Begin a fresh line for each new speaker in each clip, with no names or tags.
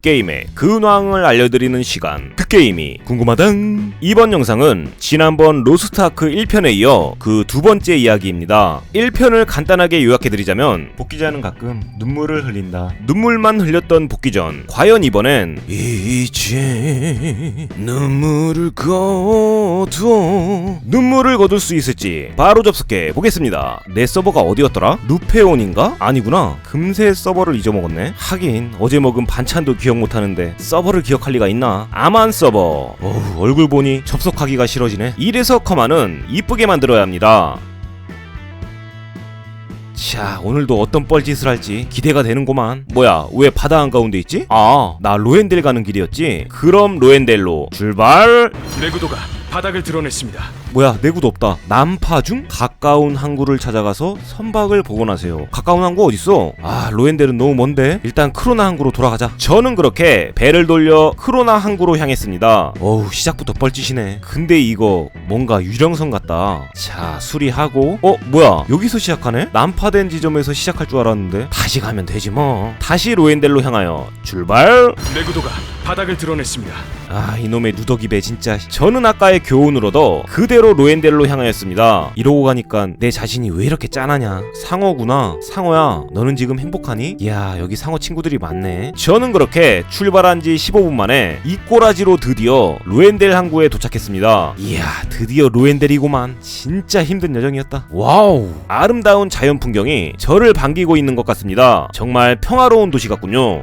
게임의 근황을 알려드리는 시간. 그 게임이 궁금하당? 이번 영상은 지난번 로스트아크 1편에 이어 그 두 번째 이야기입니다. 1편을 간단하게 요약해드리자면 복귀자는 가끔 눈물을 흘린다. 눈물만 흘렸던 복귀전 과연 이번엔 이제 눈물을 거둬 눈물을 거둘 수 있을지 바로 접속해 보겠습니다. 내 서버가 어디였더라? 루페온인가? 아니구나. 금세 서버를 잊어먹었네. 하긴 어제 먹은 반찬도 기억 못하는데 서버를 기억할 리가 있나? 아만 서버 어우 얼굴 보니 접속하기가 싫어지네 이래서 커마는 이쁘게 만들어야 합니다 자 오늘도 어떤 뻘짓을 할지 기대가 되는구만 뭐야 왜 바다 한가운데 있지? 아 나 로엔델 가는 길이었지? 그럼 로엔델로 출발
내구도가 바닥을 드러냈습니다.
뭐야 내구도 없다. 난파 중 가까운 항구를 찾아가서 선박을 복원하세요. 가까운 항구 어딨어? 아 로엔델은 너무 먼데. 일단 크로나 항구로 돌아가자. 저는 그렇게 배를 돌려 크로나 항구로 향했습니다. 어우 시작부터 뻘짓이네. 근데 이거 뭔가 유령선 같다. 자 수리하고. 어 뭐야? 여기서 시작하네? 난파된 지점에서 시작할 줄 알았는데. 다시 가면 되지 뭐. 다시 로엔델로 향하여 출발!
내구도가 바닥을 드러냈습니다.
아 이놈의 누더기 배 진짜. 저는 아까의 얻어 그대 로 로엔델로 향하였습니다. 이러고 가니까 내 자신이 왜 이렇게 짠하냐? 상어구나. 상어야 너는 지금 행복하니? 이야 여기 상어 친구들이 많네. 저는 그렇게 출발한 지 15분 만에 이 꼬라지로 드디어 로엔델 항구에 도착했습니다. 이야 드디어 로엔델이구만. 진짜 힘든 여정이었다. 와우. 아름다운 자연 풍경이 저를 반기고 있는 것 같습니다. 정말 평화로운 도시 같군요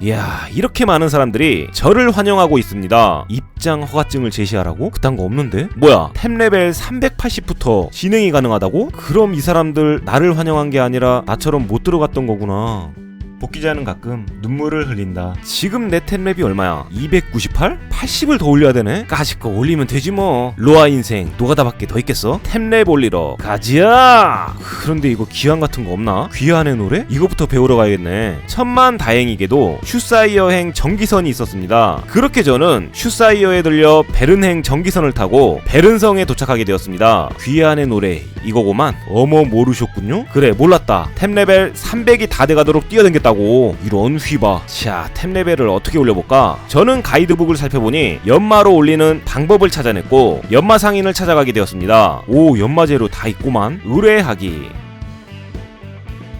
이야 이렇게 많은 사람들이 저를 환영하고 있습니다 입장 허가증을 제시하라고? 그딴 거 없는데? 뭐야 템 레벨 380부터 진행이 가능하다고? 그럼 이 사람들 나를 환영한 게 아니라 나처럼 못 들어갔던 거구나 복귀자는 가끔 눈물을 흘린다. 지금 내 템랩이 얼마야? 298? 80을 더 올려야 되네? 까짓 거 올리면 되지 뭐. 로아 인생 노가다밖에 더 있겠어? 템랩 올리러 가자. 그런데 이거 기한 같은 거 없나? 귀한의 노래? 이거부터 배우러 가야겠네. 천만 다행이게도 슈사이어행 전기선이 있었습니다. 그렇게 저는 슈사이어에 들려 베른행 전기선을 타고 베른성에 도착하게 되었습니다. 귀한의 노래 이거고만. 어머 모르셨군요? 그래 몰랐다. 템 레벨 300이 다 돼가도록 뛰어댕겼다고. 이런 휘바. 자 템 레벨을 어떻게 올려볼까? 저는 가이드북을 살펴보니 연마로 올리는 방법을 찾아냈고 연마 상인을 찾아가게 되었습니다. 오 연마 재료 다 있구만. 의뢰하기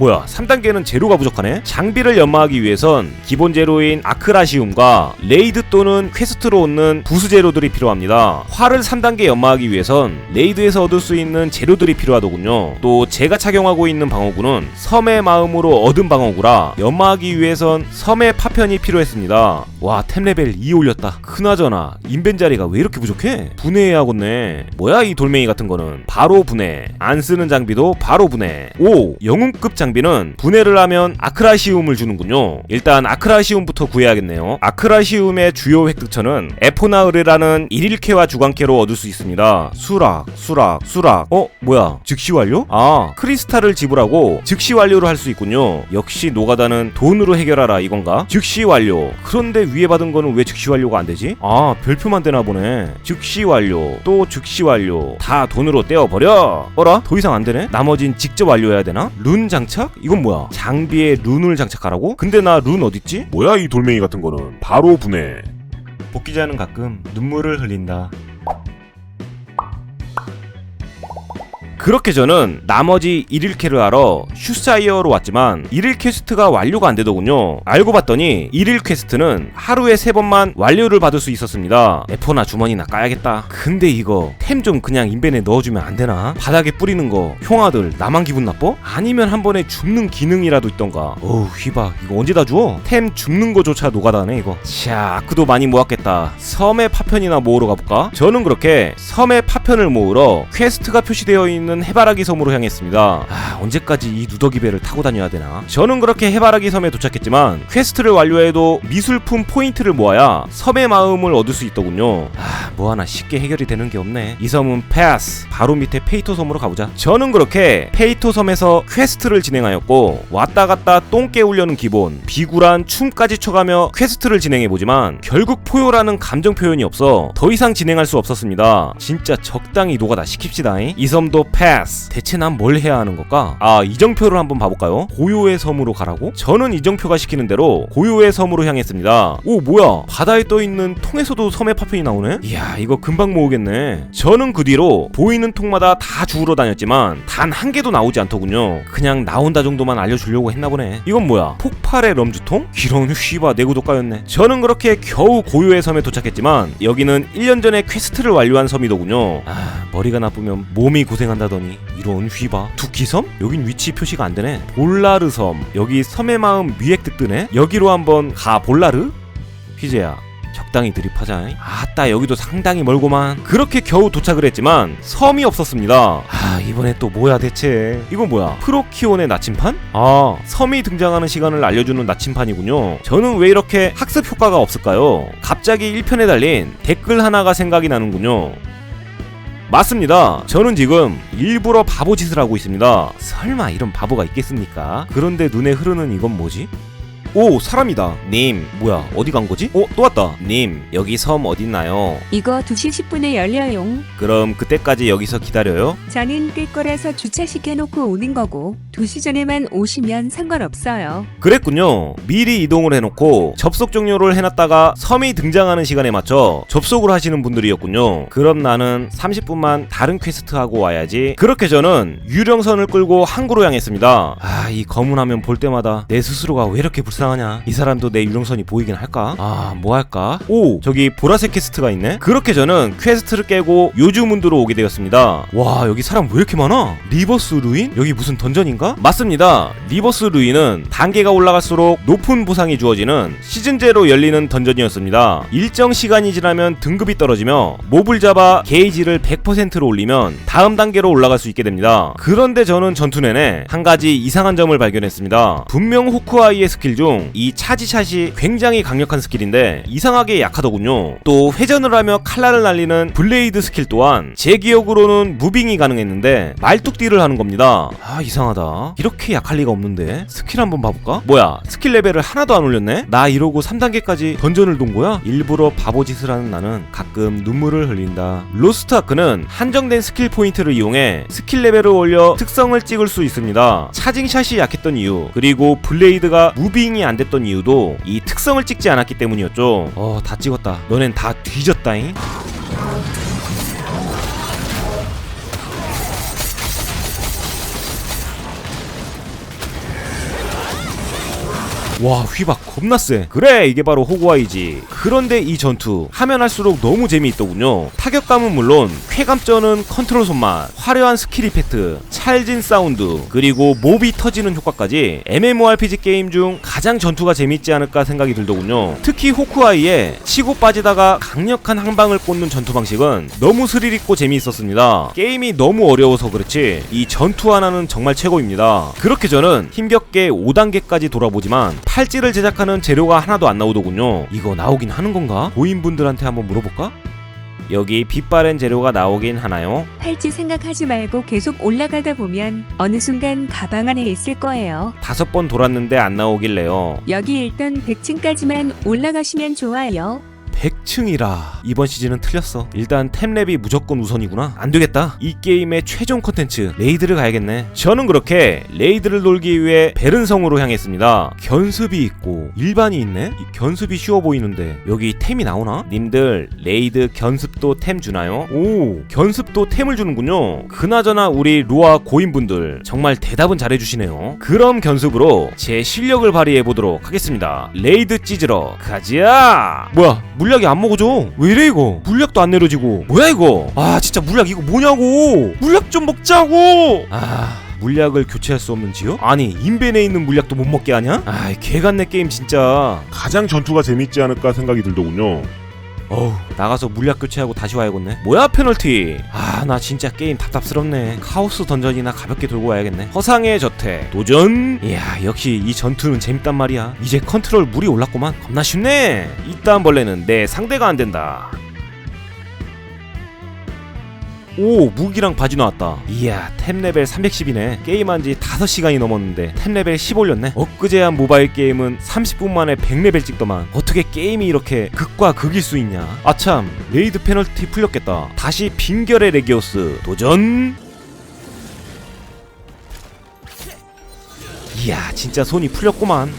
뭐야 3단계는 재료가 부족하네? 장비를 연마하기 위해선 기본 재료인 아크라시움과 레이드 또는 퀘스트로 얻는 부수 재료들이 필요합니다. 활을 3단계 연마하기 위해선 레이드에서 얻을 수 있는 재료들이 필요하더군요. 또 제가 착용하고 있는 방어구는 섬의 마음으로 얻은 방어구라 연마하기 위해선 섬의 파편이 필요했습니다. 와 템레벨 2 올렸다. 그나저나 인벤자리가 왜 이렇게 부족해? 분해해야겠네. 뭐야 이 돌멩이 같은 거는? 바로 분해. 안 쓰는 장비도 바로 분해. 오 영웅급 장비 는 분해를 하면 아크라시움을 주는군요 일단 아크라시움부터 구해야겠네요 아크라시움의 주요 획득처는 에포나으르라는 일일캐와 주광캐로 얻을 수 있습니다 수락 수락 수락 어 뭐야 즉시 완료? 아 크리스탈을 지불하고 즉시 완료를 할 수 있군요 역시 노가다는 돈으로 해결하라 이건가? 즉시 완료 그런데 위에 받은 거는 왜 즉시 완료가 안 되지? 아 별표만 되나 보네 즉시 완료 또 즉시 완료 다 돈으로 떼어버려 어라? 더 이상 안 되네? 나머진 직접 완료해야 되나? 룬 장착? 이건 뭐야? 장비에 룬을 장착하라고? 근데 나 룬 어딨지?
뭐야 이 돌멩이 같은 거는 바로 분해
복귀자는 가끔 눈물을 흘린다. 그렇게 저는 나머지 1일 캐를 하러 슈사이어로 왔지만 1일 퀘스트가 완료가 안 되더군요. 알고 봤더니 1일 퀘스트는 하루에 3번만 완료를 받을 수 있었습니다. 에포나 주머니나 까야겠다. 근데 이거 템 좀 그냥 인벤에 넣어주면 안 되나? 바닥에 뿌리는 거 형아들 나만 기분 나빠? 아니면 한 번에 줍는 기능이라도 있던가. 어우 휘바 이거 언제 다 주워? 템 줍는 거조차 노가다네 이거. 자 아크도 많이 모았겠다. 섬의 파편이나 모으러 가볼까? 저는 그렇게 섬의 파편을 모으러 퀘스트가 표시되어 있는 해바라기 섬으로 향했습니다. 아, 언제까지 이 누더기 배를 타고 다녀야 되나? 저는 그렇게 해바라기 섬에 도착했지만 퀘스트를 완료해도 미술품 포인트를 모아야 섬의 마음을 얻을 수 있더군요. 아, 뭐 하나 쉽게 해결이 되는 게 없네. 이 섬은 패스. 바로 밑에 페이토 섬으로 가보자. 저는 그렇게 페이토 섬에서 퀘스트를 진행하였고 왔다 갔다 똥 깨우려는 기본, 비굴한 춤까지 춰가며 퀘스트를 진행해 보지만 결국 포효라는 감정 표현이 없어 더 이상 진행할 수 없었습니다. 진짜 적당히 노가다 시킵시다. 이 섬도 패스 대체 난 뭘 해야 하는 걸까? 아 이정표를 한번 봐볼까요? 고요의 섬으로 가라고? 저는 이정표가 시키는 대로 고요의 섬으로 향했습니다 오 뭐야 바다에 떠 있는 통에서도 섬의 파편이 나오네? 이야 이거 금방 모으겠네 저는 그 뒤로 보이는 통마다 다 주우러 다녔지만 단 한 개도 나오지 않더군요 그냥 나온다 정도만 알려주려고 했나 보네 이건 뭐야 폭발의 럼주통? 이런 휘바 내구도 까였네 저는 그렇게 겨우 고요의 섬에 도착했지만 여기는 1년 전에 퀘스트를 완료한 섬이더군요 아 머리가 나쁘면 몸이 고생한다더니 이런 휘바 두키섬? 여긴 위치 표시가 안 되네. 볼라르 섬. 여기 섬의 마음 뜩 뜨네. 여기로 한번 가 볼라르? 휘재야 적당히 드립하자. 아따 여기도 상당히 멀고만. 그렇게 겨우 도착을 했지만 섬이 없었습니다. 아 이번에 또 뭐야 대체? 이건 뭐야? 프로키온의 나침판? 아 섬이 등장하는 시간을 알려주는 나침판이군요. 저는 왜 이렇게 학습 효과가 없을까요? 갑자기 1편에 달린 댓글 하나가 생각이 나는군요 맞습니다. 저는 지금 일부러 바보 짓을 하고 있습니다. 설마 이런 바보가 있겠습니까? 그런데 눈에 흐르는 이건 뭐지? 오 사람이다 님 뭐야 어디 간 거지? 어 또 왔다 님 여기 섬 어딨나요?
이거 2시 10분에 열려용.
그럼 그때까지 여기서 기다려요?
저는 끌 거라서 주차시켜놓고 오는 거고 2시 전에만 오시면 상관없어요.
그랬군요 미리 이동을 해놓고 접속 종료를 해놨다가 섬이 등장하는 시간에 맞춰 접속을 하시는 분들이었군요 그럼 나는 30분만 다른 퀘스트 하고 와야지 그렇게 저는 유령선을 끌고 항구로 향했습니다 아 이 검은 화면 볼 때마다 내 스스로가 왜 이렇게 불쌍 하냐 이 사람도 내 유령선이 보이긴 할까? 아 뭐 할까? 오 저기 보라색 퀘스트가 있네 그렇게 저는 퀘스트를 깨고 요주문드로 오게 되었습니다 와 여기 사람 왜 이렇게 많아? 리버스 루인? 여기 무슨 던전인가? 맞습니다 리버스 루인은 단계가 올라갈수록 높은 보상이 주어지는 시즌 제로 열리는 던전이었습니다 일정 시간이 지나면 등급이 떨어지며 몹을 잡아 게이지를 100%로 올리면 다음 단계로 올라갈 수 있게 됩니다 그런데 저는 전투 내내 한 가지 이상한 점을 발견했습니다 분명 호크아이의 스킬 중이 차지샷이 굉장히 강력한 스킬인데 이상하게 약하더군요 또 회전을 하며 칼날을 날리는 블레이드 스킬 또한 제 기억으로는 무빙이 가능했는데 말뚝딜을 하는 겁니다 아 이상하다 이렇게 약할 리가 없는데 스킬 한번 봐볼까? 뭐야 스킬 레벨을 하나도 안 올렸네? 나 이러고 3단계까지 던전을 돈 거야? 일부러 바보짓을 하는 나는 가끔 눈물을 흘린다 로스트 아크는 한정된 스킬 포인트를 이용해 스킬 레벨을 올려 특성을 찍을 수 있습니다 차징샷이 약했던 이유 그리고 블레이드가 무빙이 안 됐던 이유도 이 특성을 찍지 않았기 때문이었죠. 어 다 찍었다. 너넨 다 뒤졌다잉 와 휘박 겁나 세 그래 이게 바로 호구아이지. 그런데 이 전투 하면 할수록 너무 재미있더군요. 타격감은 물론 쾌감전은 컨트롤 손맛 화려한 스킬 이펙트 찰진 사운드 그리고 몹이 터지는 효과까지 MMORPG 게임 중 가장 전투가 재밌지 않을까 생각이 들더군요. 특히 호크아이의 치고 빠지다가 강력한 항방을 꽂는 전투 방식은 너무 스릴 있고 재미있었습니다. 게임이 너무 어려워서 그렇지 이 전투 하나는 정말 최고입니다. 그렇게 저는 힘겹게 5단계까지 돌아보지만 팔찌를 제작하는 재료가 하나도 안 나오더군요. 이거 나오긴 하는 건가? 고인분들한테 한번 물어볼까? 여기 빛바랜 재료가 나오긴 하나요?
팔찌 생각하지 말고 계속 올라가다 보면 어느 순간 가방 안에 있을 거예요.
다섯 번 돌았는데 안 나오길래요.
여기 일단 100층까지만 올라가시면 좋아요.
100층이라 이번 시즌은 틀렸어. 일단 템랩이 무조건 우선이구나. 안되겠다. 이 게임의 최종 컨텐츠 레이드를 가야겠네. 저는 그렇게 레이드를 놀기 위해 베른성으로 향했습니다. 견습이 있고 일반이 있네? 이 견습이 쉬워 보이는데. 여기 템이 나오나? 님들 레이드 견습도 템 주나요? 오 견습도 템을 주는군요. 그나저나 우리 루아 고인분들 정말 대답은 잘해주시네요. 그럼 견습으로 제 실력을 발휘해보도록 하겠습니다. 레이드 찌질러 가지야 뭐야 물 약이 안 먹어져. 왜 이래 이거? 물약도 안 내려지고. 뭐야 이거? 아 진짜 물약 이거 뭐냐고? 물약 좀 먹자고! 아 물약을 교체할 수 없는 지요? 아니 인벤에 있는 물약도 못 먹게 하냐? 아이 개같네 게임 진짜.
가장 전투가 재밌지 않을까 생각이 들더군요.
어우 나가서 물약 교체하고 다시 와야겠네. 뭐야 페널티? 아 나 진짜 게임 답답스럽네. 카오스 던전이나 가볍게 들고 와야겠네. 허상의 저택. 도전? 이야 역시 이 전투는 재밌단 말이야. 이제 컨트롤 물이 올랐구만. 겁나 쉽네. 이딴 벌레는 내 상대가 안 된다 오 무기랑 바지 나왔다. 이야 템 레벨 310이네. 게임한 지 5시간이 넘었는데 템 레벨 10 올렸네? 엊그제 한 모바일 게임은 30분 만에 100레벨 찍더만. 어떻게 게임이 이렇게 극과 극일 수 있냐? 아참 레이드 페널티 풀렸겠다. 다시 빙결의 레기오스 도전! 이야 진짜 손이 풀렸구만.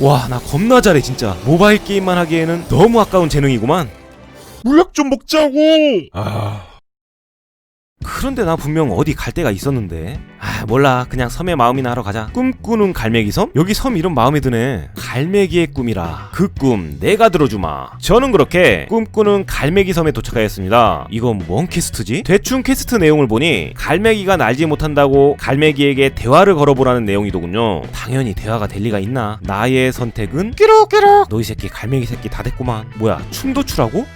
와 나 겁나 잘해 진짜. 모바일 게임만 하기에는 너무 아까운 재능이구만.
물약 좀 먹자고. 아,
그런데 나 분명 어디 갈 데가 있었는데. 아 몰라. 그냥 섬의 마음이나 하러 가자. 꿈꾸는 갈매기 섬? 여기 섬 이름 마음에 드네. 갈매기의 꿈이라. 그 꿈 내가 들어주마. 저는 그렇게 꿈꾸는 갈매기 섬에 도착하였습니다. 이건 뭔 퀘스트지? 대충 퀘스트 내용을 보니 갈매기가 날지 못한다고 갈매기에게 대화를 걸어보라는 내용이더군요. 당연히 대화가 될 리가 있나? 나의 선택은? 끼룩끼룩. 너희 새끼 갈매기 새끼 다 됐구만. 뭐야 춤도 추라고?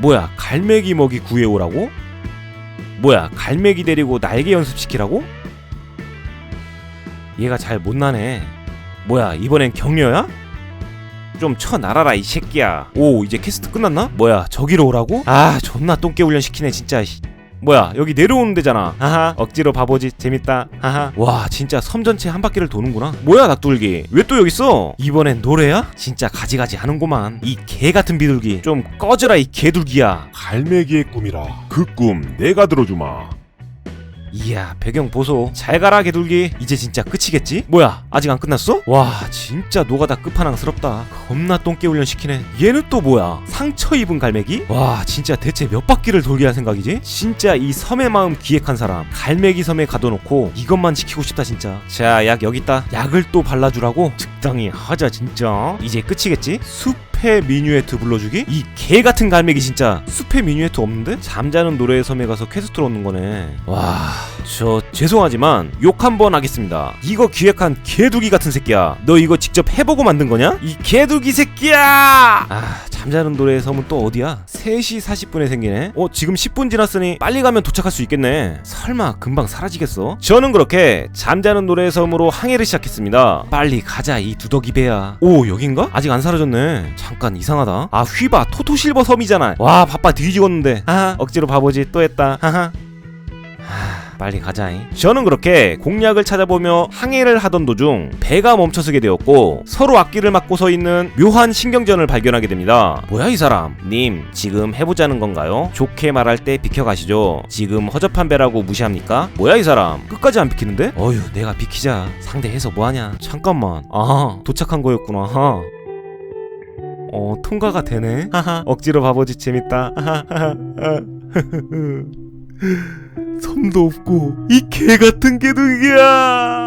뭐야 갈매기 먹이 구해오라고? 뭐야 갈매기 데리고 날개 연습시키라고? 얘가 잘 못나네 뭐야 이번엔 격려야? 좀 쳐날아라 이 새끼야 오 이제 퀘스트 끝났나? 뭐야 저기로 오라고? 아 존나 똥개 훈련 시키네 진짜 씨. 뭐야 여기 내려오는 데잖아. 하하. 억지로 바보지 재밌다. 하하. 와 진짜 섬 전체 한 바퀴를 도는구나. 뭐야 낙돌기? 왜 또 여기 있어? 이번엔 노래야? 진짜 가지가지 하는구만. 이 개 같은 비둘기. 좀 꺼져라 이 개둘기야.
갈매기의 꿈이라. 그 꿈 내가 들어주마.
이야 배경 보소 잘 가라 개둘기 이제 진짜 끝이겠지? 뭐야 아직 안 끝났어? 와 진짜 노가다 끝판왕스럽다 겁나 똥개 훈련 시키네 얘는 또 뭐야 상처 입은 갈매기? 와 진짜 대체 몇 바퀴를 돌게 할 생각이지? 진짜 이 섬의 마음 기획한 사람 갈매기 섬에 가둬놓고 이것만 지키고 싶다 진짜 자 약 여기 있다 약을 또 발라주라고? 적당히 하자 진짜 이제 끝이겠지? 숲 의 미뉴에트 불러주기? 이 개 같은 갈매기 진짜 숲의 미뉴에트 없는데? 잠자는 노래의 섬에 가서 퀘스트를 얻는 거네 와, 저 죄송하지만 욕 한 번 하겠습니다. 이거 기획한 개두기 같은 새끼야. 너 이거 직접 해보고 만든 거냐? 이 개두기 새끼야! 아, 잠자는 노래의 섬은 또 어디야? 3시 40분에 생기네. 어, 지금 10분 지났으니 빨리 가면 도착할 수 있겠네. 설마 금방 사라지겠어? 저는 그렇게 잠자는 노래의 섬으로 항해를 시작했습니다. 빨리 가자 이 두더기 배야. 오, 여긴가? 아직 안 사라졌네. 잠깐 이상하다. 아, 휘바 토토실버 섬이잖아. 와, 바빠 뒤지겠는데. 하하, 억지로 바보지 또 했다. 하하. 하, 빨리 가자잉. 저는 그렇게 공략을 찾아보며 항해를 하던 도중 배가 멈춰서게 되었고 서로 앞길을 막고 서 있는 묘한 신경전을 발견하게 됩니다. 뭐야 이 사람? 님 지금 해보자는 건가요? 좋게 말할 때 비켜가시죠. 지금 허접한 배라고 무시합니까? 뭐야 이 사람? 끝까지 안 비키는데? 어휴 내가 비키자. 상대해서 뭐하냐? 잠깐만. 아 도착한 거였구나. 하. 어 통과가 되네. 하하 억지로 바보짓 재밌다. 하하하. 섬도 없고 이 개 같은 개둥이야.